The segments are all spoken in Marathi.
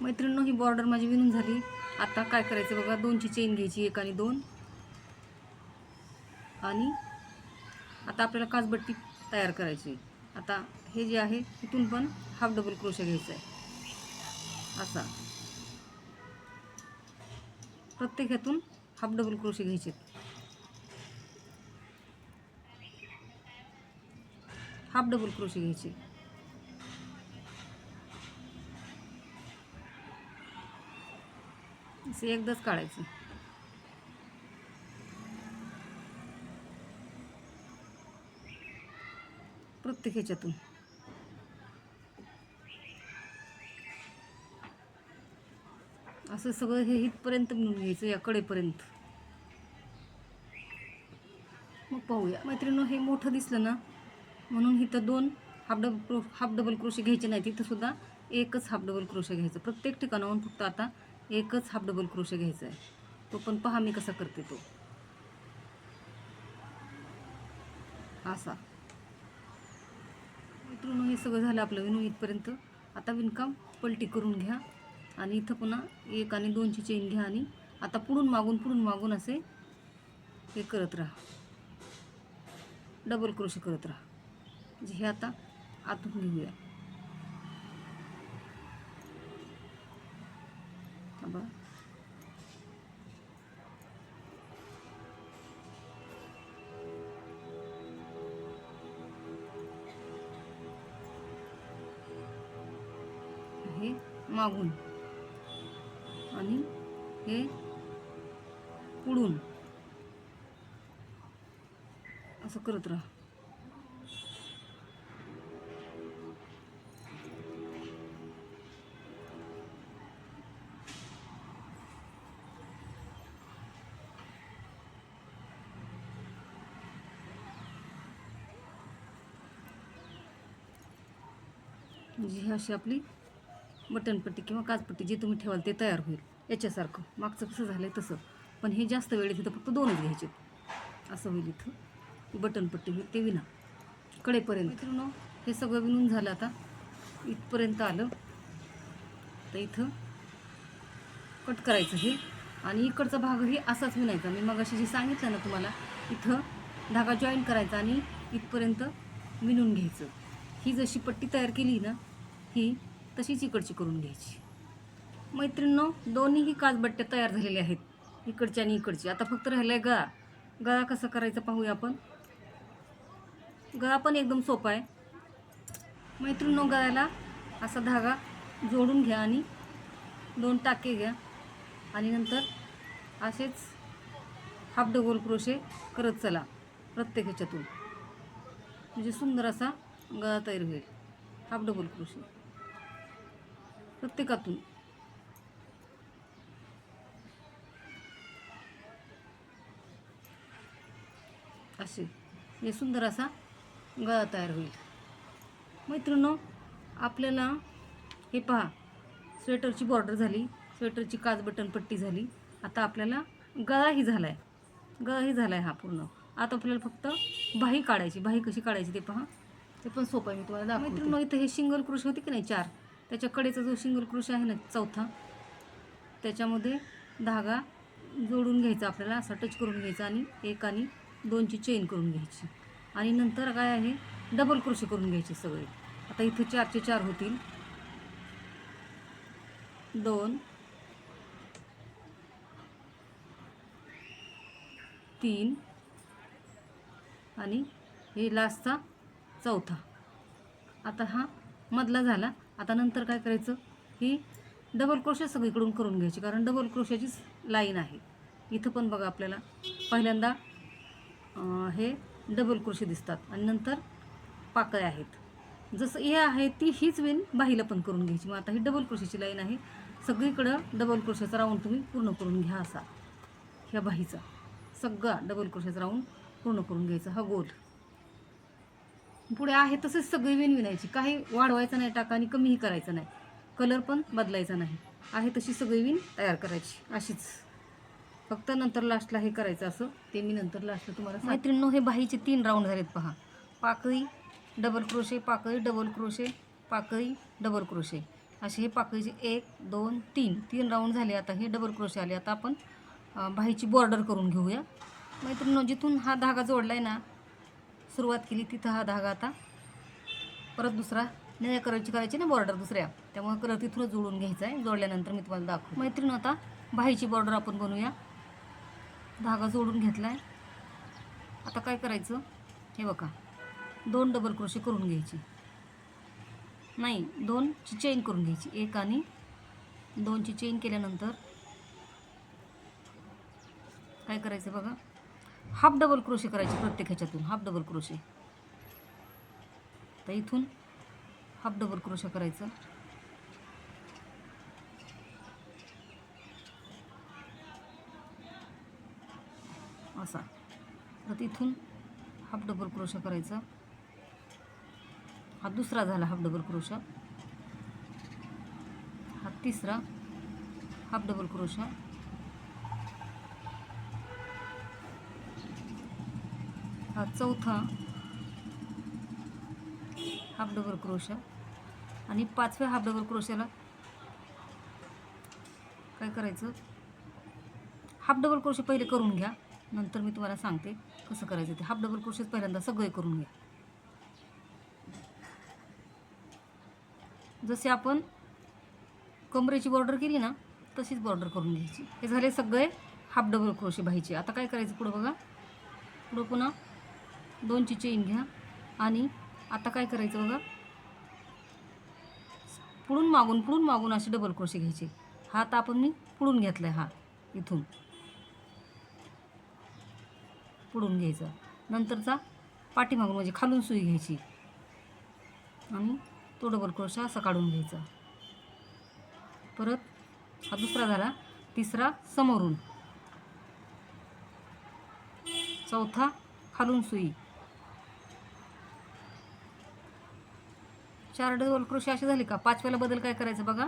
मैत्रिणीनं ही बॉर्डर माझी विणून झाली. आता काय करायचं बघा दोनची चेन घ्यायची एक आणि दोन. आणि आता आपल्याला काचबट्टी तयार करायची. आता हे जे आहे इथून पण हाफ डबल क्रोशा घ्यायचा आहे. असा. प्रत्येक ह्यातून हाफ डबल क्रोशे घ्यायचे हाफ डबल क्रोशे घ्यायचे. असं एकदाच काढायचं. प्रत्येक ह्याच्यातून. असं सगळं हे इथपर्यंत म्हणून घ्यायचं या कडेपर्यंत. मग पाहूया. मैत्रिणी हे मोठं दिसलं ना म्हणून इथं दोन half double crochet half double crochet घ्यायचे नाही तिथं सुद्धा एकच हाफ डबल क्रोशे घ्यायचं. प्रत्येक ठिकाणाहून फक्त आता एकच हाफ डबल क्रोशे घ्यायचा आहे तो पण पहा मी कसा करते तो. असा. मित्रांनो हे सगळं झालं आपलं विनू इथपर्यंत. आता विणकाम पलटी करून घ्या. आणि इथं पुन्हा एक आणि दोनची चेन घ्या आणि आता पुढून मागून पुढून मागून असे हे करत राहा. डबल क्रोशे करत राहा. म्हणजे हे आता आतून घेऊया. मागून. आणि हे पुढून. असं करत राहा. म्हणजे ही अशी आपली बटनपट्टी किंवा काचपट्टी जे तुम्ही ठेवाल ते तयार होईल. याच्यासारखं. मागचं कसं झालं आहे तसं. पण हे जास्त वेळ तिथं फक्त दोनच घ्यायचे असं होईल इथं. बटनपट्टी होईल ते विना. कडेपर्यंत. मित्रांनो हे सगळं विणून झालं आता. इथपर्यंत आलं. तर इथं कट करायचं हे. आणि इकडचा भागही असाच विणायचा. मी मग जे सांगितलं ना तुम्हाला इथं धागा जॉईन करायचा आणि इथपर्यंत विणून घ्यायचं. ही जशी पट्टी तयार केली ना ही तशीच इकडची करून घ्यायची. मैत्रिणींनो दोन्हीही काचबट्ट्या तयार झालेल्या आहेत. इकडची आणि इकडची. आता फक्त राहिला आहे गळा. गळा कसा करायचा पाहूया आपण. गळा पण एकदम सोपा आहे. मैत्रिणींनो गळ्याला असा धागा जोडून घ्या आणि दोन टाके घ्या. आणि नंतर असेच हाफ डबल क्रोशे करत चला प्रत्येक ह्याच्यातून. म्हणजे सुंदर असा गळा तयार होईल. Half double crochet. प्रत्येकातून. असे. हे सुंदर असा गळा तयार होईल. मैत्रिणो आपल्याला हे पहा स्वेटरची बॉर्डर झाली स्वेटरची काच बटन पट्टी झाली. आता आपल्याला गळाही झाला आहे गळाही झाला आहे हा पूर्ण. आता आपल्याला फक्त बाही काढायची. बाही कशी काढायची ते पहा. ते पण सोपं आहे मी तुम्हाला दाखवते. मित्रांनो इथं हे सिंगल क्रोश होते की नाही? चार. त्याच्या कडेचा जो सिंगल क्रोश आहे ना चौथा त्याच्यामध्ये धागा जोडून घ्यायचा आपल्याला असा टच करून घ्यायचा आणि एक आणि दोनची चेन करून घ्यायची. आणि नंतर काय आहे डबल क्रोशे करून घ्यायचे सगळे. आता इथं चारचे चार होतील. दोन तीन आणि हे लास्टचा चौथा. आता हा मधला झाला. आता नंतर काय करायचं? ही डबल क्रोशे सगळीकडून करून घ्यायची. कारण डबल क्रोशाचीच लाईन आहे. इथं पण बघा आपल्याला पहिल्यांदा हे डबल क्रोशे दिसतात. आणि नंतर पाकळ्या आहेत. जसं हे आहे ती हीच वेन बाहीला पण करून घ्यायची. मग आता ही डबल क्रोशेची लाईन आहे. सगळीकडं डबल क्रोशाचा राऊंड तुम्ही पूर्ण करून घ्या असा. ह्या बाहीचा. सगळा डबल क्रोशाचा राऊंड पूर्ण करून घ्यायचा. हा गोल. पुढे आहे तसेच सगळी विण विणायची काही वाढवायचं नाही टाका आणि कमीही करायचं नाही. कलर पण बदलायचा नाही. आहे तशी सगळी विण तयार करायची. अशीच. फक्त नंतर लास्टला हे करायचं असं ते मी नंतर लास्टला तुम्हाला मैत्रिणीनो हे बाहीचे तीन राऊंड झालेत पहा. पाकळी डबल क्रोशे पाकळी डबल क्रोशे पाकळी डबल क्रोशे असे हे पाकळीचे एक दोन तीन. तीन राऊंड झाले आता हे डबल क्रोशे आले. आता आपण बाहीची बॉर्डर करून घेऊया. मैत्रिणीनो जिथून हा धागा जोडला आहे ना सुरुवात केली तिथं हा धागा आता. परत दुसरा नाही कलरची करायची ना बॉर्डर दुसऱ्या. त्यामुळे कलर तिथूनच जोडून घ्यायचा आहे. जोडल्यानंतर मी तुम्हाला दाखवू मैत्रीण आता बाहीची बॉर्डर आपण बनवूया. धागा जोडून घेतला आहे आता काय करायचं? हे बघा. दोन डबल क्रोशी करून घ्यायची. नाही दोनची चेन करून घ्यायची. एक आणि दोनची चेन केल्यानंतर काय करायचं बघा? हाफ डबल क्रोशे करायचे प्रत्येक ह्याच्यातून हाफ डबल क्रोशे. तर इथून हाफ डबल क्रोशे करायचं. असा. तर तिथून हाफ डबल क्रोशा करायचा. हा दुसरा झाला हाफ डबल क्रोशा. हा तिसरा हाफ डबल क्रोशा. हा चौथा हाफ डबल क्रोशा. आणि पाचव्या हाफ डबल क्रोशाला काय करायचं? हाफ डबल क्रोशे पहिले करून घ्या. नंतर मी तुम्हाला सांगते कसं करायचं ते. हाफ डबल क्रोशेच पहिल्यांदा सगळे करून घ्या. जसे आपण कमरेची बॉर्डर केली ना तशीच बॉर्डर करून घ्यायची. हे झाले सगळे हाफ डबल क्रोशे बाहीचे आता काय करायचं पुढं बघा. पुढं पुन्हा दोनची चेन घ्या. आणि आता काय करायचं बघा? पुढून मागून पुढून मागून असे डबल क्रोशे घ्यायचे. हा आता आपण मी पुढून घेतला आहे हा इथून. पुढून घ्यायचा. नंतरचा पाठीमागून म्हणजे खालून सुई घ्यायची. आणि तो डबल क्रोशा असा काढून घ्यायचा. परत हा दुसरा झाला तिसरा समोरून. चौथा खालून सुई. चार डबल कृषी असे झाले का? पाचव्याला बदल काय करायचं बघा?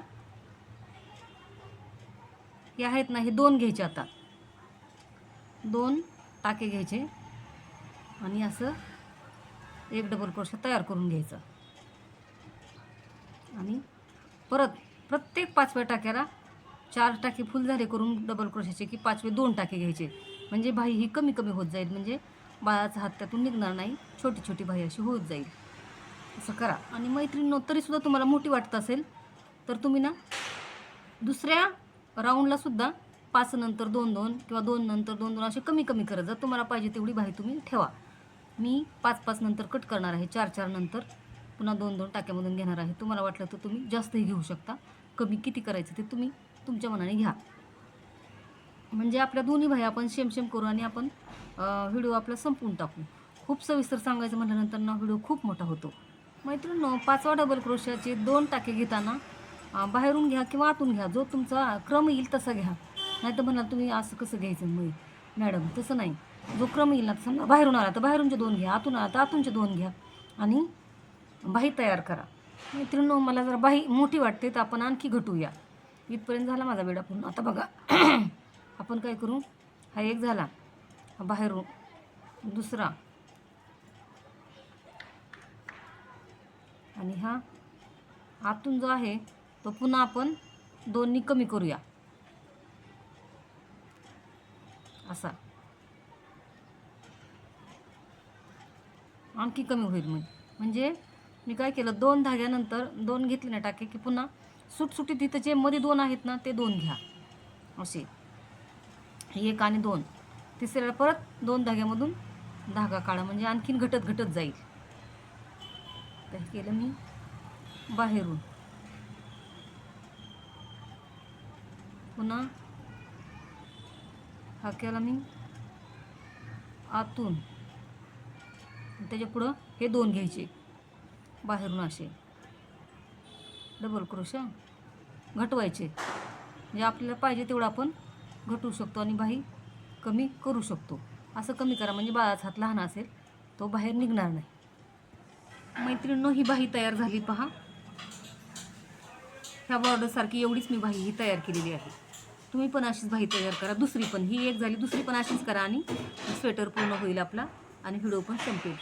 हे आहेत ना हे दोन घ्यायचे आता. दोन टाके घ्यायचे. आणि असं एक डबल क्रोशा तयार करून घ्यायचं. आणि परत प्रत्येक पाचव्या टाक्याला चार टाके फुल झाले करून डबल क्रोशाचे की पाचवे दोन टाके घ्यायचे. म्हणजे भाई ही कमी कमी होत जाईल. म्हणजे बाळाचा हात त्यातून निघणार नाही. छोटी छोटी भाई अशी होत जाईल. असं करा. आणि मैत्रिणींनो तरीसुद्धा तुम्हाला मोठी वाटत असेल तर तुम्ही ना दुसऱ्या राऊंडला सुद्धा पाच नंतर दोन दोन किंवा दोन नंतर दोन दोन असे कमी कमी करत जा तुम्हाला पाहिजे तेवढी भाई तुम्ही ठेवा. मी पाच पाच नंतर कट करणार आहे. चार चार नंतर पुन्हा दोन दोन टाक्यामधून घेणार आहे. तुम्हाला वाटलं तर तुम्ही जास्तही घेऊ शकता. कमी किती करायचं ते तुम्ही तुमच्या मनाने घ्या. म्हणजे आपल्या दोन्ही भाई आपण शेम शेम करू आणि आपण व्हिडिओ आपला संपवून टाकू. खूप सविस्तर सांगायचं म्हटल्यानंतर ना व्हिडिओ खूप मोठा होतो. मैत्रिणी पाचवा डबल क्रोशाचे दोन टाके घेताना बाहेरून घ्या किंवा आतून घ्या. जो तुमचा क्रम येईल तसा घ्या. नाही तर म्हणाल तुम्ही असं कसं घ्यायचं मग? मॅडम तसं नाही. जो क्रम येईल ना समजा बाहेरून आला तर बाहेरूनचे दोन घ्या आतून आला तर आतूनचे दोन घ्या. आणि बाही तयार करा. मित्रांनो मला जर बाही मोठी वाटते तर आपण आणखी घटूया. इथपर्यंत झाला माझा वेडा पूर्ण. आता बघा आपण काय करू? हा एक झाला. बाहेरून. दुसरा. आणि हा आतून जो आहे तो पुन्हा आपण दोन्ही कमी करूया. असा. आणखी कमी होईल मग. म्हणजे मी काय केलं दोन धाग्यानंतर दोन घेतले ना टाके की पुन्हा सुटसुटीत तिथं जे मध्ये दोन आहेत ना ते दोन घ्या. असे. एक आणि दोन. तिसऱ्याला परत दोन धाग्यामधून धागा काढा. म्हणजे आणखीन घटत घटत जाईल. तर हे केलं मी बाहेरून. पुन्हा हा केला मी आतून. त्याच्या पुढं हे दोन घ्यायचे बाहेरून असे. डबल क्रोशा घटवायचे. म्हणजे आपल्याला पाहिजे तेवढं आपण घटवू शकतो आणि बाही कमी करू शकतो. असं कमी करा म्हणजे बाळाचा हात लहान असेल तो बाहेर निघणार नाही. मैत्रिणींनो ही बाही तयार झाली पहा. ह्या बॉर्डरसारखी एवढीच मी बाही ही तयार केलेली आहे. तुम्ही पण अशीच बाही तयार करा. दुसरी पण. ही एक झाली दुसरी पण अशीच करा आणि स्वेटर पूर्ण होईल आपला आणि व्हिडिओ पण संपेल.